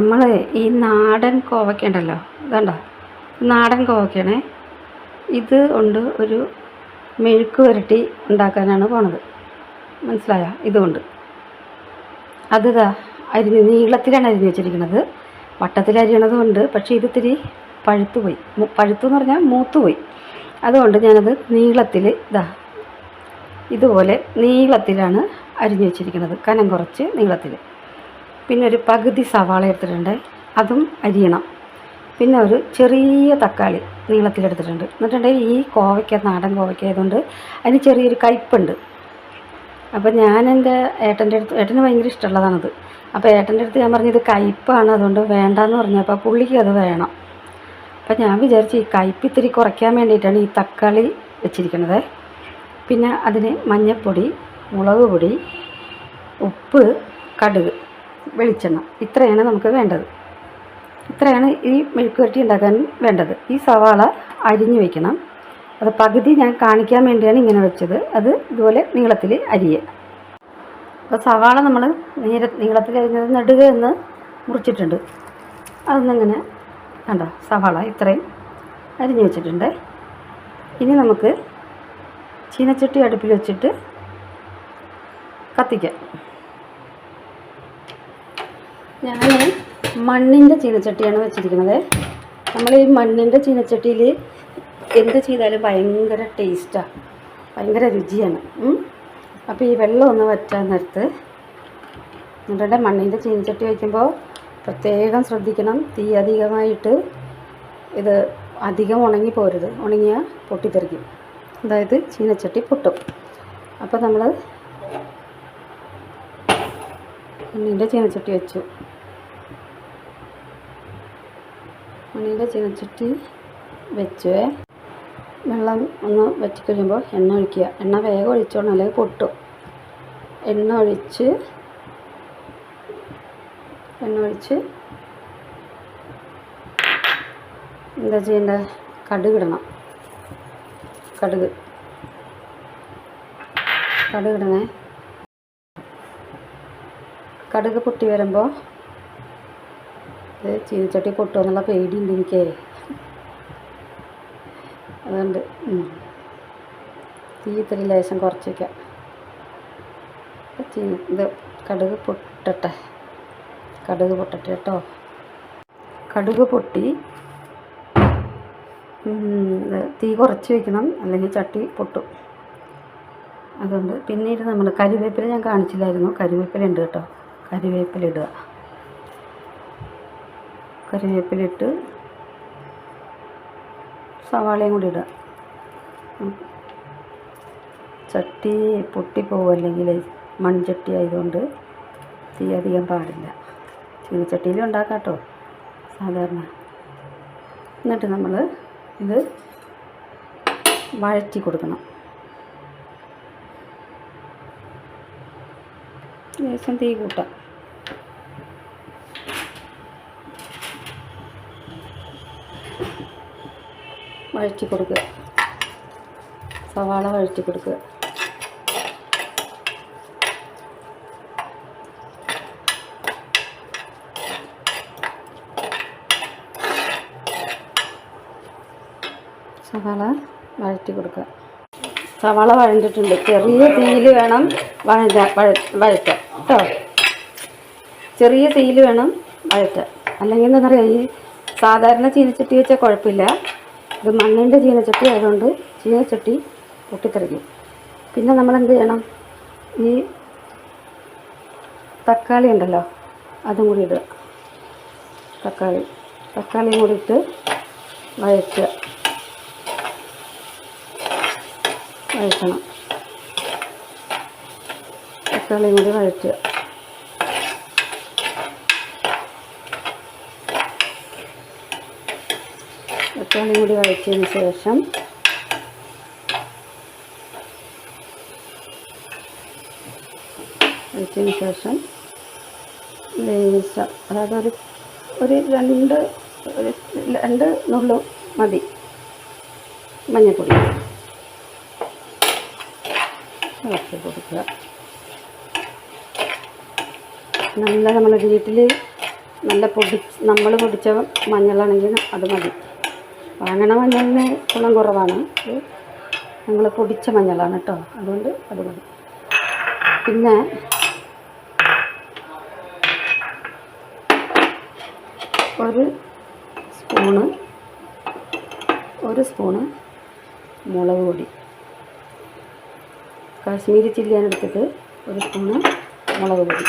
നമ്മൾ ഈ നാടൻ കോവയ്ക്ക ഉണ്ടല്ലോ ഇതുണ്ടോ? നാടൻ കോവയ്ക്കാണേ ഇത് കൊണ്ട് ഒരു മെഴുക്ക് പുരട്ടി ഉണ്ടാക്കാനാണ് പോണത്. മനസ്സിലായോ? ഇതുകൊണ്ട്. അത് ദാ അരിഞ്ഞ് നീളത്തിലാണ് അരിഞ്ഞ് വെച്ചിരിക്കുന്നത് വട്ടത്തിൽ അരിയണതും ഉണ്ട് പക്ഷേ ഇത് ഇത്തിരി പഴുത്തുപോയി പഴുത്തു എന്ന് പറഞ്ഞാൽ മൂത്തുപോയി അതുകൊണ്ട് ഞാനത് നീളത്തിൽ ഇതാ ഇതുപോലെ നീളത്തിലാണ് അരിഞ്ഞു വെച്ചിരിക്കുന്നത് കനം കുറച്ച് നീളത്തിൽ. പിന്നെ ഒരു പകുതി സവാള എടുത്തിട്ടുണ്ട്. അതും അരിയണം. പിന്നെ ഒരു ചെറിയ തക്കാളി നീളത്തിലെടുത്തിട്ടുണ്ട് എന്നിട്ടുണ്ടെങ്കിൽ ഈ കോവയ്ക്ക നാടൻ കോവയ്ക്ക ആയതുകൊണ്ട് അതിന് ചെറിയൊരു കയ്പുണ്ട് അപ്പോൾ ഞാൻ എന്റെ ഏട്ടന്റെ അടുത്ത് ഏട്ടന് ഭയങ്കര ഇഷ്ടമുള്ളതാണത്. അപ്പോൾ ഏട്ടന്റെ അടുത്ത് ഞാൻ പറഞ്ഞത് ഇത് കയ്പ്പാണ് അതുകൊണ്ട് വേണ്ടാന്ന് പറഞ്ഞപ്പോൾ പുള്ളിക്ക് അത് വേണം. അപ്പം ഞാൻ വിചാരിച്ചു ഈ കയ്പ്പ് ഇത്തിരി കുറയ്ക്കാൻ വേണ്ടിയിട്ടാണ് ഈ തക്കാളി വെച്ചിരിക്കുന്നത് പിന്നെ അതിന് മഞ്ഞൾപ്പൊടി മുളക് പൊടി ഉപ്പ് കടുക് വെളിച്ചെണ്ണ. ഇത്രയാണ് നമുക്ക് വേണ്ടത്. ഇത്രയാണ് ഈ മെഴുക്കുവരട്ടി ഉണ്ടാക്കാൻ വേണ്ടത്. ഈ സവാള അരിഞ്ഞു വയ്ക്കണം അത് പകുതി ഞാൻ കാണിക്കാൻ വേണ്ടിയാണ് ഇങ്ങനെ വെച്ചത്. അത് ഇതുപോലെ നീളത്തിൽ അരിയുക അപ്പോൾ സവാള നമ്മൾ നീര നീളത്തിൽ അരിഞ്ഞത് നടുക എന്ന് മുറിച്ചിട്ടുണ്ട്. അതൊന്നിങ്ങനെ കണ്ടോ? സവാള ഇത്രയും അരിഞ്ഞു വെച്ചിട്ടുണ്ട്. ഇനി നമുക്ക് ചീനച്ചട്ടി അടുപ്പിൽ വെച്ചിട്ട് കത്തിക്കാം. ഞാൻ മണ്ണിന്റെ ചീനച്ചട്ടിയാണ് വെച്ചിരിക്കുന്നത്. നമ്മൾ ഈ മണ്ണിന്റെ ചീനച്ചട്ടിയിൽ എന്ത് ചെയ്താലും ഭയങ്കര ടേസ്റ്റാണ് ഭയങ്കര രുചിയാണ്. അപ്പോൾ ഈ വെള്ളം ഒന്ന് വറ്റാൻ നേരത്ത്. നിങ്ങളുടെ മണ്ണിന്റെ ചീനച്ചട്ടി വയ്ക്കുമ്പോൾ പ്രത്യേകം ശ്രദ്ധിക്കണം. തീ അധികമായിട്ട് ഇത് അധികം ഉണങ്ങി പോരുത്. ഉണങ്ങിയാൽ പൊട്ടിത്തെറിക്കും. അതായത് ചീനച്ചട്ടി പൊട്ടും. അപ്പോൾ നമ്മൾ മണ്ണിന്റെ ചീനച്ചട്ടി വെച്ചു. മണ്ണിന്റെ ചീനച്ചട്ടി വെച്ച് വെള്ളം ഒന്ന് വറ്റിക്കഴിയുമ്പോൾ എണ്ണ ഒഴിക്കുക. എണ്ണ വേഗം ഒഴിച്ചോണം അല്ലെങ്കിൽ പൊട്ടും. എണ്ണ ഒഴിച്ച് എണ്ണ ഒഴിച്ച് എന്താ ചെയ്യേണ്ടത് കടുക് ഇടണം. കടുക്. കടുക് ഇടണേ. കടുക് പൊട്ടി വരുമ്പോൾ ഇത് ചീനച്ചട്ടി പൊട്ടുമെന്നുള്ള പേടിയുണ്ട് എനിക്ക്. അതുകൊണ്ട്. തീ ഇത്തിരി ലേശം കുറച്ച് വയ്ക്കാം. ചീന ഇത് കടുക് പൊട്ടട്ടെ. കടുക് പൊട്ടട്ടെ കേട്ടോ. കടുക് പൊട്ടി. തീ കുറച്ച് വെക്കണം അല്ലെങ്കിൽ ചട്ടി പൊട്ടും. അതുകൊണ്ട് പിന്നീട് നമ്മൾ കരിവേപ്പില ഞാൻ കാണിച്ചില്ലായിരുന്നു. കരിവേപ്പില ഉണ്ട് കേട്ടോ. കരിവേപ്പില ഇടുക. കരിവേപ്പില ഇട്ട് സവാളയും കൂടി ഇടുക. ചട്ടി പൊട്ടിപ്പോവും അല്ലെങ്കിൽ മൺചട്ടി ആയതുകൊണ്ട് തീ അധികം പാടില്ല. ചീനച്ചട്ടിയിലും ഉണ്ടാക്കാം കേട്ടോ സാധാരണ. എന്നിട്ട് നമ്മൾ ഇത് വഴറ്റി കൊടുക്കണം. ലേശം തീ കൂട്ടാം. വഴറ്റി കൊടുക്കുക സവാള വഴറ്റി കൊടുക്കുക സവാള വഴറ്റി കൊടുക്കുക സവാള വഴണ്ടിട്ടുണ്ട്. ചെറിയ തീയിൽ വേണം വഴ- വഴറ്റാൻ കേട്ടോ ചെറിയ തീയിൽ വേണം വഴറ്റാൻ അല്ലെങ്കിൽ എന്താ പറയുക ഈ സാധാരണ ചീനച്ചട്ടി വെച്ചാൽ കുഴപ്പമില്ല ഇത് മണ്ണിന്റെ ചീനച്ചട്ടി ആയതുകൊണ്ട് ചീനച്ചട്ടി പൊട്ടിത്തെറിക്കും പിന്നെ നമ്മൾ എന്ത് ചെയ്യണം? ഈ തക്കാളി ഉണ്ടല്ലോ അതും കൂടി ഇടുക. തക്കാളി തക്കാളിയും കൂടി ഇട്ട് വഴറ്റുക. വഴറ്റണം. തക്കാളിയും കൂടി വഴറ്റുക. തക്കാളിയും കൂടി വഴറ്റിയതിന് ശേഷം വഴറ്റിയതിന് ശേഷം ലേശം അതായത് ഒരു ഒരു രണ്ട് ഒരു രണ്ട് നുള്ളു മതി. മഞ്ഞൾപ്പൊടി ഇളക്കി കൊടുക്കുക. നല്ല നമ്മൾ വീട്ടിൽ നല്ല പൊടി നമ്മൾ പൊടിച്ച മഞ്ഞളാണെങ്കിൽ അത് മതി. വാങ്ങണ മഞ്ഞളിന് ഗുണം കുറവാണ്. ഞങ്ങൾ പൊടിച്ച മഞ്ഞളാണ് കേട്ടോ. അതുകൊണ്ട് അത് മതി. പിന്നെ ഒരു സ്പൂണ് ഒരു സ്പൂണ് മുളക് പൊടി. കാശ്മീരി ചില്ലിയാണ് എടുത്തിട്ട് ഒരു സ്പൂണ് മുളക് പൊടി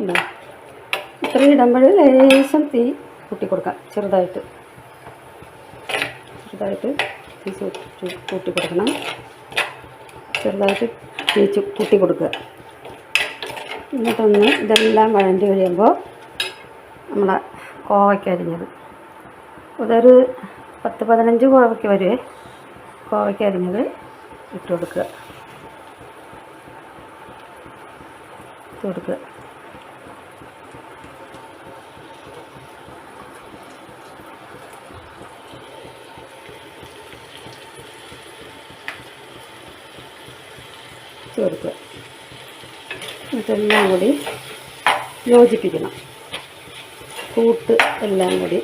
ഉണ്ടോ ഇത്രയും ഇടുമ്പോൾ ലേശം തീ കൂട്ടി കൊടുക്കാം ചെറുതായിട്ട്. ചെറുതായിട്ട് തീ കൂട്ടി കൊടുക്കണം ചെറുതായിട്ട് തീ കൂട്ടി കൊടുക്കുക എന്നിട്ടൊന്ന് ഇതെല്ലാം വഴണ്ടി കഴിയുമ്പോൾ നമ്മളെ കോവയ്ക്ക അരിഞ്ഞത്. അതൊരു പത്ത് പതിനഞ്ച് കോവയ്ക്ക് വരുവേ കോവയ്ക്ക അരിഞ്ഞത് ഇട്ട് കൊടുക്കുക. ഇട്ട് കൊടുക്കുക. ഇട്ട് കൊടുക്കുക. എന്നിട്ടെല്ലാം കൂടി യോജിപ്പിക്കണം. കൂട്ട് എല്ലാം കൂടി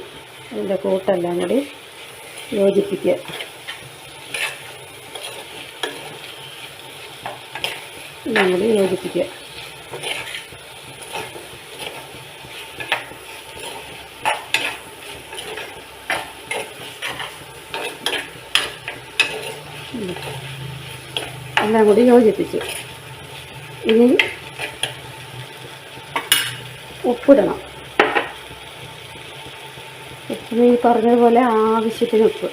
അതിന്റെ കൂട്ടെല്ലാം കൂടി യോജിപ്പിക്കുക. എല്ലാം കൂടി യോജിപ്പിക്കുക. എല്ലാം കൂടി യോജിപ്പിച്ചു. ഇനി ഉപ്പിടണം. ഉപ്പ് ഈ പറഞ്ഞതുപോലെ ആവശ്യത്തിന് ഉപ്പ്.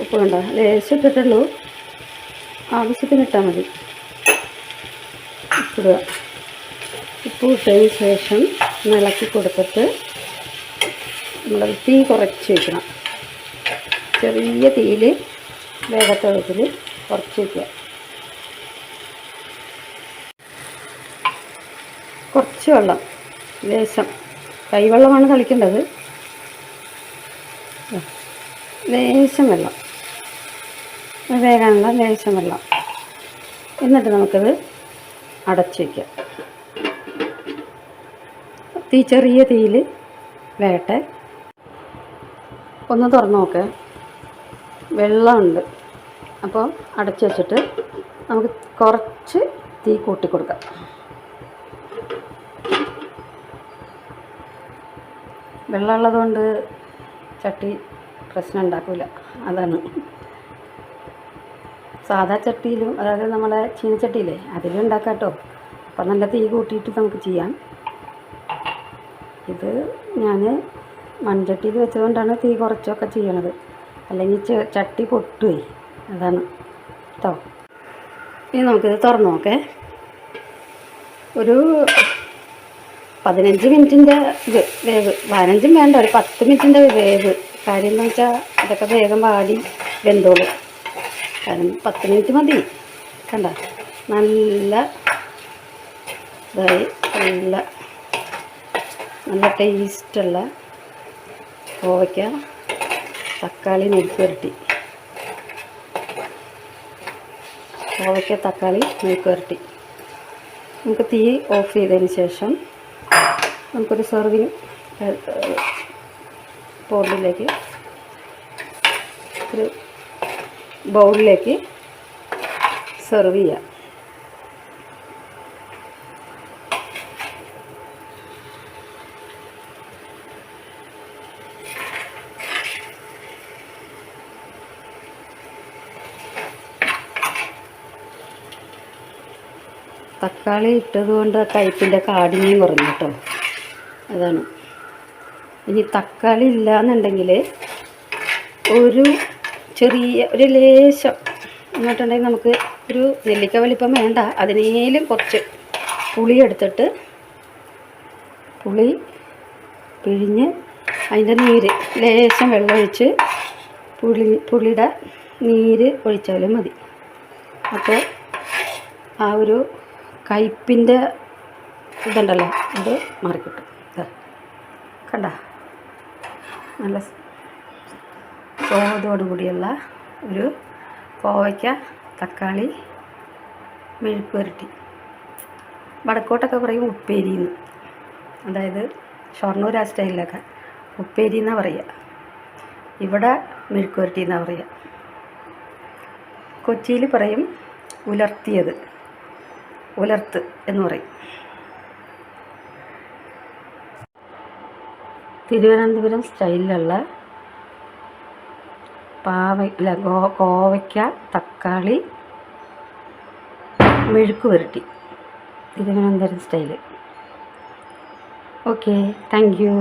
ഉപ്പ് കണ്ട ലേശം ഇട്ടിട്ടുള്ളൂ ആവശ്യത്തിന് ഇട്ടാൽ മതി. ഉപ്പിടുക. ഉപ്പ് ഇട്ടതിന് ശേഷം നിലക്കി കൊടുത്തിട്ട് നമ്മൾ തീ കുറച്ച് വയ്ക്കണം ചെറിയ തീയിൽ വേഗത്തെ വിധത്തിൽ കുറച്ച് വയ്ക്കുക വെള്ളം ലേശം കൈവെള്ളമാണ് തളിക്കേണ്ടത്. ലേശം വെള്ളം. വേകാനുള്ള ലേശം വെള്ളം. എന്നിട്ട് നമുക്കത് അടച്ചു വയ്ക്കാം തീ ചെറിയ തീയിൽ വേട്ടെ. ഒന്ന് തുറന്നു നോക്ക്. വെള്ളമുണ്ട്. അപ്പോൾ അടച്ചു വെച്ചിട്ട് നമുക്ക് കുറച്ച് തീ കൂട്ടി കൊടുക്കാം വെള്ളമുള്ളത് കൊണ്ട് ചട്ടി പ്രശ്നം ഉണ്ടാക്കില്ല അതാണ്. സാധാ ചട്ടിയിലും അതായത് നമ്മളെ ചീനച്ചട്ടിയില്ലേ അതിലും ഉണ്ടാക്കാം കേട്ടോ അപ്പം നല്ല തീ കൂട്ടിയിട്ട് നമുക്ക് ചെയ്യാം. ഇത് ഞാൻ മൺചട്ടിയിൽ വെച്ചതുകൊണ്ടാണ് തീ കുറച്ചൊക്കെ ചെയ്യണത്. അല്ലെങ്കിൽ ചട്ടി പൊട്ടുപോയി അതാണ് കേട്ടോ ഇനി നമുക്കിത് തുറന്നു നോക്കേ. ഒരു പതിനഞ്ച് മിനിറ്റിന്റെ വേവ്. പതിനഞ്ചും വേണ്ട ഒരു പത്ത് മിനിറ്റിന്റെ വേവ്. കാര്യം എന്ന് വെച്ചാൽ ഇതൊക്കെ വേഗം വാടി വെന്തോളും. കാരണം പത്ത് മിനിറ്റ് മതി. കണ്ട? നല്ല ഇതായി. നല്ല നല്ല ടേസ്റ്റുള്ള കോവയ്ക്ക തക്കാളി മെഴുക്ക് പുരട്ടി കോവയ്ക്ക തക്കാളി മെഴുക്ക് പുരട്ടി നമുക്ക് തീ ഓഫ് ചെയ്തതിന് ശേഷം നമുക്കൊരു സെർവിങ് ബോർഡിലേക്ക് ഒരു ബൗളിലേക്ക് സെർവ് ചെയ്യാം. തക്കാളി ഇട്ടതുകൊണ്ട് കയ്പിന്റെ കാഠിന്യം കുറഞ്ഞു കേട്ടോ. അതാണ്. ഇനി തക്കാളി ഇല്ല എന്നുണ്ടെങ്കിൽ ഒരു ചെറിയ ഒരു ലേശം എന്നിട്ടുണ്ടെങ്കിൽ നമുക്ക് ഒരു നെല്ലിക്ക വലിപ്പം വേണ്ട. അതിനേലും കുറച്ച് പുളി എടുത്തിട്ട് പുളി പിഴിഞ്ഞ് അതിന്റെ നീര് ലേശം വെള്ളം ഒഴിച്ച് പുളി പുളിയുടെ നീര് ഒഴിച്ചാലും മതി. അപ്പോൾ ആ ഒരു കയ്പിന്റെ ഇതുണ്ടല്ലോ അത് മാറിക്കിട്ടും. കണ്ട? നല്ല സ്വാദോടുകൂടിയുള്ള ഒരു കോവയ്ക്ക തക്കാളി മെഴുക്ക് പുരട്ടി വടക്കോട്ടൊക്കെ പറയും ഉപ്പേരി എന്ന്. അതായത് ഷൊർണൂർ ആ സ്റ്റൈലിലൊക്കെ. ഉപ്പേരി എന്നാണ് പറയുക ഇവിടെ മെഴുക്ക് പുരട്ടി എന്നാണ് പറയുക കൊച്ചിയിൽ പറയും ഉലർത്തിയത്. ഉലർത്ത് എന്ന് പറയും. തിരുവനന്തപുരം സ്റ്റൈലിലുള്ള പാവ ഗോ കോവയ്ക്ക തക്കാളി മെഴുക്ക് പുരട്ടി. Thiruvananthapuram style. Okay thank you